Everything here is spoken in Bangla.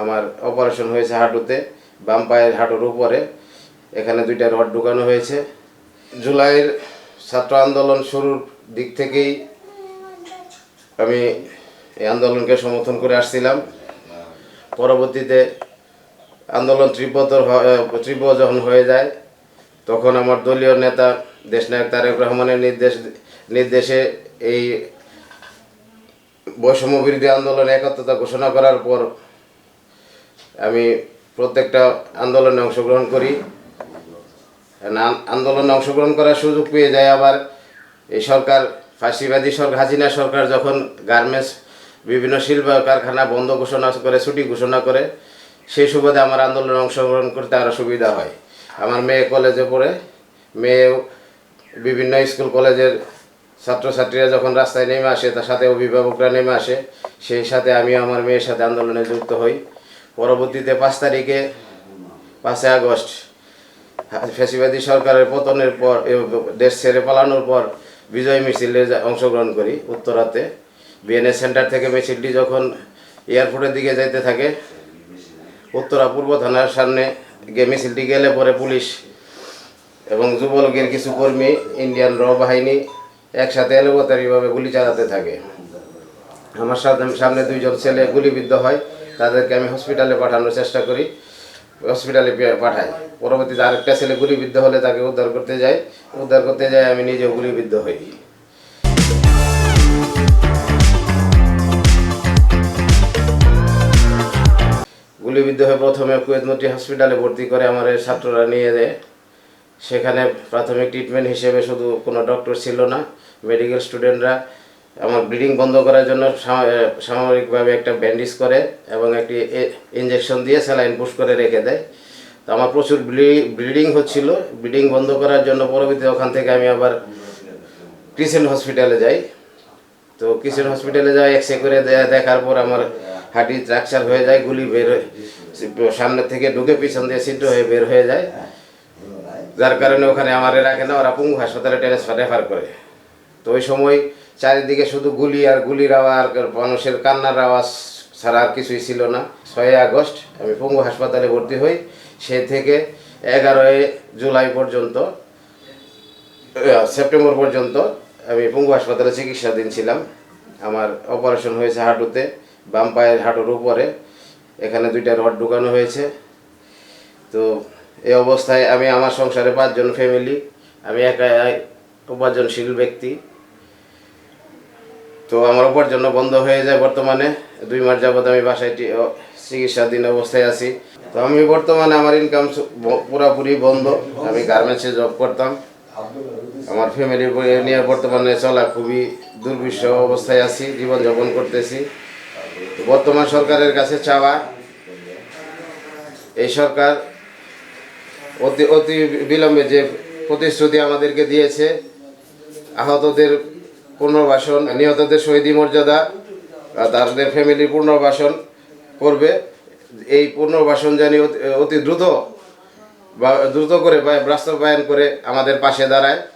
আমার অপারেশন হয়েছে হাঁটুতে, বাম পায়ের হাঁটুর উপরে। এখানে দুইটা রড ঢুকানো হয়েছে। জুলাইয়ের ছাত্র আন্দোলন শুরুর দিক থেকেই আমি এই আন্দোলনকে সমর্থন করে আসছিলাম। পরবর্তীতে আন্দোলন তীব্রতর তীব্র যখন হয়ে যায়, তখন আমার দলীয় নেতা দেশনায়ক তারেক রহমানের নির্দেশ, নির্দেশে এই বৈষম্য বিরোধী আন্দোলনে একত্রতা ঘোষণা করার পর আমি প্রত্যেকটা আন্দোলনে অংশগ্রহণ করি। আন্দোলনে অংশগ্রহণ করার সুযোগ পেয়ে যায় আবার এই সরকার, ফাঁসিবাদী সরকার, হাসিনা সরকার যখন গার্মেন্টস, বিভিন্ন শিল্প কারখানা বন্ধ ঘোষণা করে, ছুটি ঘোষণা করে, সেই সুবাদে আমার আন্দোলনে অংশগ্রহণ করতে আরও সুবিধা হয়। আমার মেয়ে কলেজে পড়ে, মেয়েও বিভিন্ন স্কুল কলেজের ছাত্রছাত্রীরা যখন রাস্তায় নেমে আসে, তার সাথে অভিভাবকরা নেমে আসে, সেই সাথে আমি আমার মেয়ের সাথে আন্দোলনে যুক্ত হই। পরবর্তীতে পাঁচ তারিখে পাঁচই আগস্ট ফ্যাসিবাদী সরকারের পতনের পর দেশ ছেড়ে পালানোর পর বিজয় মিছিলে অংশগ্রহণ করি উত্তরাতে। বিএনএ সেন্টার থেকে মিছিলটি যখন এয়ারপোর্টের দিকে যাইতে থাকে, উত্তরা পূর্ব থানার সামনে গিয়ে মিছিলটি গেলে পরে পুলিশ এবং যুবলীগের কিছু কর্মী, ইন্ডিয়ান র বাহিনী একসাথে এলোপাতারিভাবে গুলি চালাতে থাকে। আমার সামনে দুইজন ছেলে গুলিবিদ্ধ হয়। তাদেরকে আমি হসপিটালে পাঠানোর চেষ্টা করি। হসপিটালে পাঠাই। পরবর্তীতে আরেকটা ছেলে গুলিবিদ্ধ হলে তাকে উদ্ধার করতে যাই। উদ্ধার করতে যাই, আমি নিজেও গুলিবিদ্ধ হই। গুলিবিদ্ধ হয়ে প্রথমে কুয়েতমতি হসপিটালে ভর্তি করে আমার ছাত্ররা নিয়ে যায়। সেখানে প্রাথমিক ট্রিটমেন্ট হিসেবে শুধু কোনো ডক্টর ছিল না মেডিকেল স্টুডেন্টরা আমার ব্লিডিং বন্ধ করার জন্য সা- এ, সাময়িকভাবে একটা ব্যান্ডেজ করে এবং একটি ইঞ্জেকশন দিয়ে স্যালাইন পুশ করে রেখে দেয়। তো আমার প্রচুর ব্লিডিং হচ্ছিল। ব্লিডিং বন্ধ করার জন্য পরবর্তীতে ওখান থেকে আমি আবার ক্রিসেন্ট হসপিটালে যাই। তো কিশোর হসপিটালে যাই এক্স করে দেখার পর আমার হার্টি ফ্র্যাকচার হয়ে যায় গুলি বের সামনে থেকে ঢুকে পিছন দিয়ে সিদ্ধ হয়ে বের হয়ে যায়। যার কারণে ওখানে আমার রাখে না ওরা পুঙ্গু হাসপাতালে ট্রান্সফার রেফার করে। তো ওই সময় চারিদিকে শুধু গুলি আর গুলির আওয়াজ মানুষের কান্নার আওয়াজ ছাড়া আর কিছুই ছিল না। ছয়ই আগস্ট আমি পঙ্গু হাসপাতালে ভর্তি হই। সে থেকে এগারোই জুলাই পর্যন্ত সেপ্টেম্বর পর্যন্ত আমি পঙ্গু হাসপাতালে চিকিৎসাধীন ছিলাম। আমার অপারেশন হয়েছে হাঁটুতে, বাম পায়ের হাঁটুর উপরে। এখানে দুইটা রড ঢুকানো হয়েছে। তো এই অবস্থায় আমি আমার সংসারে পাঁচজন ফ্যামিলি আমি একা উপার্জনশীল ব্যক্তি। তো আমার উপার্জন বন্ধ হয়ে যায় বর্তমানে। দুই মাস যাবত আমি বাসায় চিকিৎসাধীন অবস্থায় আছি। তো আমি বর্তমানে আমার ইনকাম পুরাপুরি বন্ধ। আমি গার্মেন্টসে জব করতাম। আমার ফ্যামিলি নিয়ে বর্তমানে চলা খুবই দুর্বিষ অবস্থায় আছি, জীবনযাপন করতেছি। বর্তমান সরকারের কাছে চাওয়া, এই সরকার অতি অতি বিলম্বে যে প্রতিশ্রুতি আমাদেরকে দিয়েছে আহতদের পুনর্বাসন, নিহতদের শহীদী মর্যাদা তাদের ফ্যামিলির পুনর্বাসন করবে। এই পুনর্বাসন জানি অতি- দ্রুত বা দ্রুত করে বাস্তবায়ন করে আমাদের পাশে দাঁড়ায়।